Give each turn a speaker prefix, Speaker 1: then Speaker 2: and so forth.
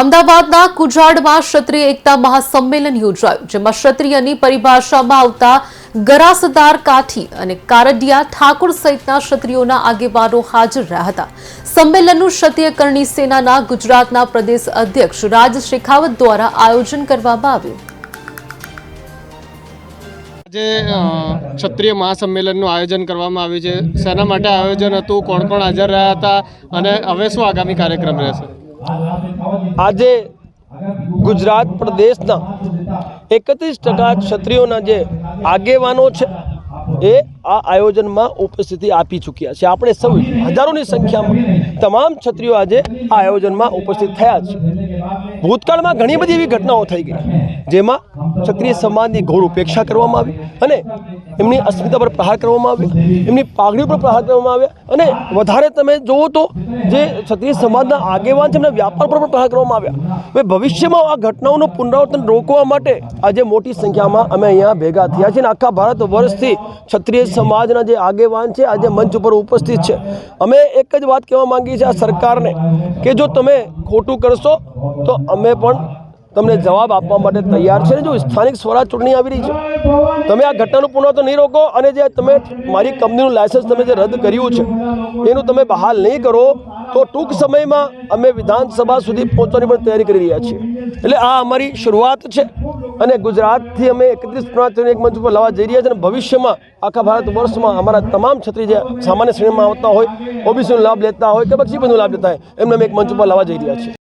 Speaker 1: અમદાવાદના કુજાડમાં ક્ષત્રિય એકતા મહાસંમેલન યોજાયું, જેમાં ક્ષત્રિયની પરિભાષામાં આવતા ગરાસદાર કાઠી અને કારડિયા ઠાકોર સહિતના ક્ષત્રિયોના આગેવાનો હાજર રહ્યા હતા. સંમેલનનું ક્ષત્રિય કરણી સેનાના ગુજરાતના પ્રદેશ અધ્યક્ષ રાજ શેખાવત દ્વારા આયોજન કરવામાં આવ્યું.
Speaker 2: આજે ક્ષત્રિય મહાસંમેલનનું આયોજન કરવામાં આવ્યું છે. શેના માટે આયોજન હતું, કોણ કોણ હાજર રહ્યા હતા અને હવે શું આગામી કાર્યક્રમ રહેશે?
Speaker 3: આજે ગુજરાત પ્રદેશના એકત્રીસ ટકા ક્ષત્રિયોના જે આગેવાનો છે એ આ આયોજનમાં ઉપસ્થિતિ આપી ચૂક્યા છે. આપણે સૌ હજારોની સંખ્યામાં તમામ ક્ષત્રિયો આજે આ આયોજનમાં ઉપસ્થિત થયા છે. ભૂતકાળમાં ઘણી બધી એવી ઘટનાઓ થઈ ગઈ જેમાં ક્ષત્રિય સમાજની ઘોર ઉપેક્ષા કરવામાં આવી અને એમની અસ્મિતા પર પ્રહાર કરવામાં આવ્યો, એમની પાઘડી પર પ્રહાર કરવામાં આવ્યા અને વધારે તમે જુઓ તો જે ક્ષત્રિય સમાજના આગેવાન છે એમના વ્યાપાર પર પણ પ્રહાર કરવામાં આવ્યા. હવે ભવિષ્યમાં આ ઘટનાઓનું પુનરાવર્તન રોકવા માટે આજે મોટી સંખ્યામાં અમે અહીંયા ભેગા થયા છીએ અને આખા ભારત વર્ષથી ક્ષત્રિય સમાજના જે આગેવાન છે, આજે મંચ ઉપર ઉપસ્થિત છે. અમે એક જ વાત કહેવા માંગીએ છીએ આ સરકારને કે જો તમે ખોટું કરશો, તો અમે પણ તમને જવાબ આપવા માટે તૈયાર છે જો સ્થાનિક સ્વરાજ ચૂંટણી આવી રહી છે, તમે આ ઘટનાનું તો નહીં રોકો અને જે તમે મારી કંપનીનું લાયસન્સ તમે જે રદ કર્યું છે, એનું તમે બહાલ નહીં કરો, તો ટૂંક સમયમાં અમે વિધાનસભા સુધી પહોંચવાની પણ તૈયારી કરી રહ્યા છીએ. એટલે આ અમારી શરૂઆત છે અને ગુજરાતથી અમે એકત્રીસ પ્રણાલીને એક મંચ ઉપર લાવવા જઈ રહ્યા છીએ અને ભવિષ્યમાં આખા ભારત વર્ષમાં અમારા તમામ છત્રી જે સામાન્ય શ્રેણીમાં આવતા હોય, ઓબીસીનો લાભ લેતા હોય કે પછી બધું લાભ લેતા હોય, એમને અમે એક મંચ ઉપર લાવવા જઈ રહ્યા છીએ.